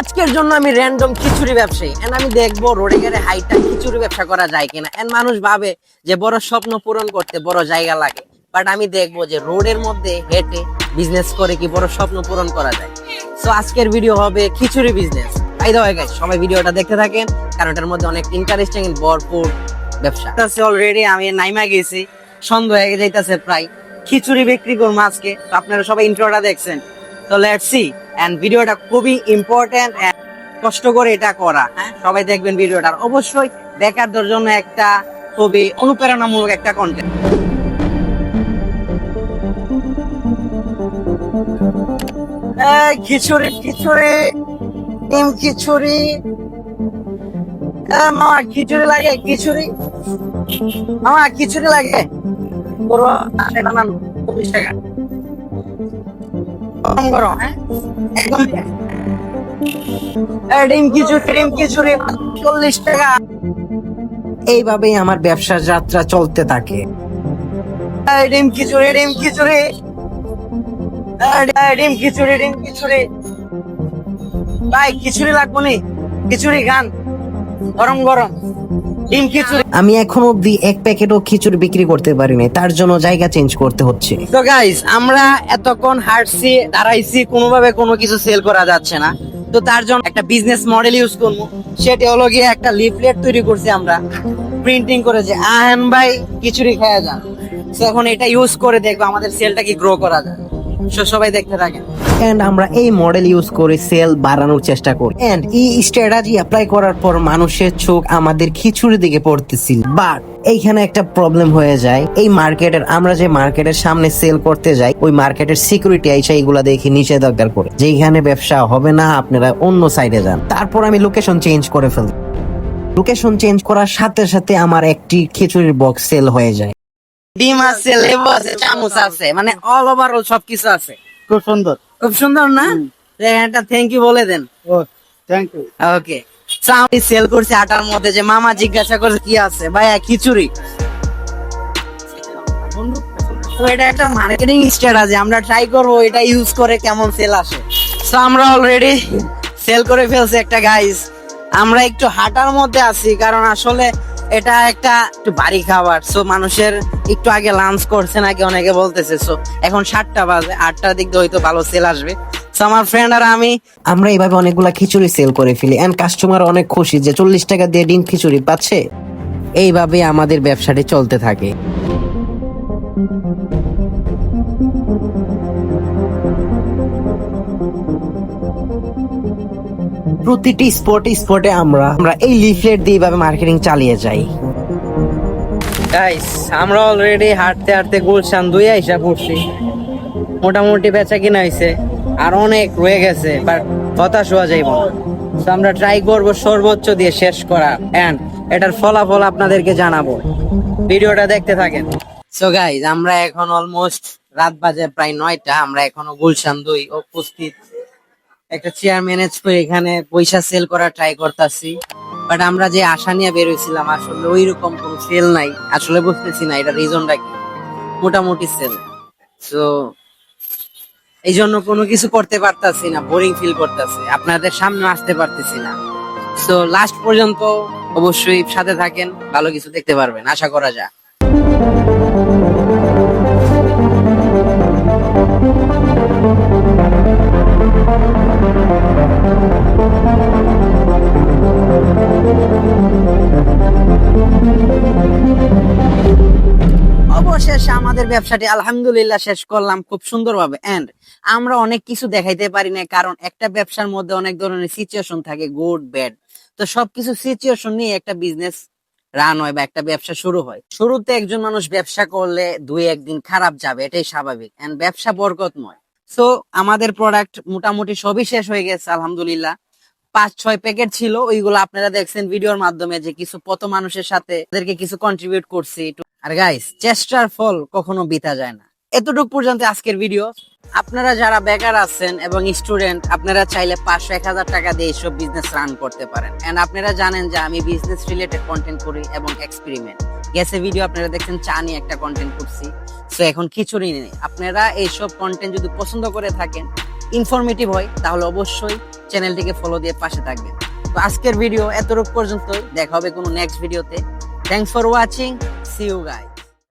আজকের জন্য আমি র্যান্ডম খিচুড়ি ব্যবসায়ী। এন্ড আমি দেখব রোডে গেলে হাইটা খিচুড়ি ব্যবসা করা যায় কিনা। এন্ড মানুষ ভাবে যে বড় স্বপ্ন পূরণ করতে বড় জায়গা লাগে। বাট আমি দেখব যে রোডের মধ্যে হেঁটে বিজনেস করে কি বড় স্বপ্ন পূরণ করা যায়। সো আজকের ভিডিও হবে খিচুড়ি বিজনেস তাই গাইস সবাই ভিডিওটা দেখতে থাকেন, কারণ এটার মধ্যে অনেক ইন্টারেস্টিং ভরপুর ব্যবসা। অলরেডি আমি নাইমা গেছি। সন্ধ্যা হয়ে যাইতেছে প্রায়। খিচুড়ি বিক্রি করব আজকে। আপনারা সবাই ইন্ট্রোটা দেখছেন। তো লেটস সি এন্ড ভিডিওটা খুবই ইম্পর্টেন্ট কষ্ট করে এটা করা। হ্যাঁ সবাই দেখবেন ভিডিওটা অবশ্যই বেকারদের জন্য একটা খুবই অনুপ্রেরণামূলক একটা কন্টেন্ট খিচুড়ি খিচুড়ি, ডিম খিচুড়ি। মামা, খিচুড়ি লাগে, খিচুড়ি। মামা, খিচুড়ি লাগে। পুরো কম করো ডিম খিচুড়ি ডিম খিচুড়ি, চল্লিশ টাকা। এইভাবেই আমার ব্যবসার যাত্রা চলতে থাকে। ডিম খিচুড়ি ডিম খিচুড়ি। ডিম খিচুড়ি ডিম খিচুড়ি। ভাই, খিচুড়ি লাগবো নি? খিচুড়ি খান। গরম গরম। ডিম খিচুড়ি। আমি এখনও অব্দি এক প্যাকেটও খিচুড়ি বিক্রি করতে পারিনি তার জন্য জায়গা চেঞ্জ করতে হচ্ছে। তো গাইস আমরা এতক্ষণ হাঁটছি দাঁড়াইছি কোনোভাবে কোনো কিছু সেল করা যাচ্ছে না। তো তার জন্য একটা বিজনেস মডেল ইউজ করব। সেটা হলো গিয়ে একটা লিফলেট তৈরি করছি আমরা। প্রিন্টিং করে যে আহেন ভাই খিচুড়ি খাওয়া যান। তো এখন এটা ইউজ করে দেখব আমাদের সেলটা কি গ্রো করা যায়। সবাই দেখতে থাকেন। এন্ড আমরা এই মডেল ইউজ করে সেল বাড়ানোর চেষ্টা করি। এন্ড এই স্ট্র্যাটেজি অ্যাপ্লাই করার পর মানুষের চোখ আমাদের খিচুড়ির দিকে পড়তেছিল। বাট এইখানে একটা প্রবলেম হয়ে যায়। এই মার্কেটের আমরা যে মার্কেটের সামনে সেল করতে যাই ওই মার্কেটের সিকিউরিটি আইসা এইগুলা দেখে নিষেধাজ্ঞা করে। যে এইখানে ব্যবসা হবে না আপনারা অন্য সাইডে যান। তারপর আমি লোকেশন চেঞ্জ করে ফেলি। লোকেশন চেঞ্জ করার সাথে সাথে আমার একটি খিচুড়ির বক্স সেল হয়ে যায়। ডিম আছে লেবু আছে চামচ আছে মানে অল ওভার অল সবকিছু আছে। খুব সুন্দর। খুব সুন্দর না? একটা থ্যাংক ইউ বলে দেন। ও থ্যাংক ইউ ওকে সেল করছি আটার মধ্যে যে মামা জিজ্ঞাসা করছে কি আছে? ভাইয়া খিচুড়ি। তো এটা একটা মার্কেটিং স্ট্র্যাটেজি আমরা ট্রাই করব এটা ইউজ করে কেমন সেল আসে। সো আমরা অলরেডি সেল করে ফেলছি একটা গাইস আমরা একটু হাঁটার মধ্যে আছি কারণ আসলে এটা একটা একটু বাড়ি খাবার। সো মানুষের একটু আগে লাঞ্চ করছে নাকি অনেকে বলতেছে সো এখন সাতটা বাজে, আটটার দিক দিয়ে হয়তো ভালো সেল আসবে। সো আমার ফ্রেন্ড আর আমি, আমরা এইভাবে অনেকগুলা খিচুড়ি সেল করে ফেলি। এন্ড কাস্টমার অনেক খুশি যে চল্লিশ টাকা দিয়ে ডিম খিচুড়ি পাচ্ছে। এইভাবে আমাদের ব্যবসাটি চলতে থাকে। প্রতিটি স্পটে স্পটে আমরা আমরা এই লিফলেট দিয়ে এইভাবে মার্কেটিং চালিয়ে যাই। গাইস আমরা অলরেডি হাঁটতে হাঁটতে গুলশান দুই আইসা পড়ছি। মোটামুটি বেচা কিনা হয়েছে আর অনেক রয়ে গেছে বাট হতাশ হওয়া যাইব So আমরা ট্রাই করব সর্বোচ্চ দিয়ে শেষ করা। এন্ড এটার ফলাফল আপনাদেরকে জানাব। ভিডিওটা দেখতে থাকেন। সো গাইস আমরা এখন অলমোস্ট রাত বাজে প্রায় নয়টা। আমরা এখনও গুলশান দুই উপস্থিত। একটা চেয়ার ম্যানেজ করে এখানে পয়সা সেল করা ট্রাই করতেছি। বাট আমরা যে আশা নিয়ে বেরোইছিলাম আসলে ওই রকম কোনো সেল নাই। আসলে বুঝতেছি না, এটা রিজনটা কি? মোটামুটি সেল তো এই জন্য কোনো কিছু করতে পারতাছি না বোরিং ফিল করতেছি। আপনাদের সামনে আসতে পারতেছি না। তো লাস্ট পর্যন্ত অবশ্যই সাথে থাকেন, ভালো কিছু দেখতে পারবেন। আশা করা যায়। আমাদের ব্যবসাটি আলহামদুলিল্লাহ শেষ করলাম খুব সুন্দরভাবে। এন্ড আমরা অনেক কিছু দেখাইতে পারি না কারণ একটা ব্যবসার মধ্যে অনেক ধরনের সিচুয়েশন থাকে গুড ব্যাড তো সবকিছু সিচুয়েশন নিয়ে একটা বিজনেস রান হয় বা একটা ব্যবসা শুরু হয়। শুরুতে একজন মানুষ ব্যবসা করলে দুই একদিন খারাপ যাবে, এটাই স্বাভাবিক। এন্ড ব্যবসা বরকতময়। সো আমাদের প্রোডাক্ট মোটামুটি সবই শেষ হয়ে গেছে, আলহামদুলিল্লাহ। পাঁচ, ছয় প্যাকেট ছিল, ওইগুলো আপনারা দেখছেন ভিডিওর মাধ্যমে যে কিছু কত মানুষের সাথে তাদেরকে কিছু কন্ট্রিবিউট করছি আর গাইস চেষ্টার ফল কখনো বিতা যায় না। এতটুকু পর্যন্ত আজকের ভিডিও আপনারা যারা বেকার আছেন এবং স্টুডেন্ট আপনারা চাইলে পাঁচশো, এক হাজার টাকা দিয়ে এইসব বিজনেস রান করতে পারেন। এন্ড আপনারা জানেন যে আমি বিজনেস রিলেটেড কন্টেন্ট করি এবং এক্সপেরিমেন্ট গেছে ভিডিও আপনারা দেখছেন, চা নিয়ে একটা কন্টেন্ট করছি। সো এখন খিচুড়ি নেই। আপনারা এইসব কন্টেন্ট যদি পছন্দ করে থাকেন ইনফরমেটিভ হয়, তাহলে অবশ্যই চ্যানেলটিকে ফলো দিয়ে পাশে থাকবেন। তো আজকের ভিডিও এতটুকু পর্যন্ত দেখা হবে কোনো নেক্সট ভিডিওতে Thanks for watching. See you guys.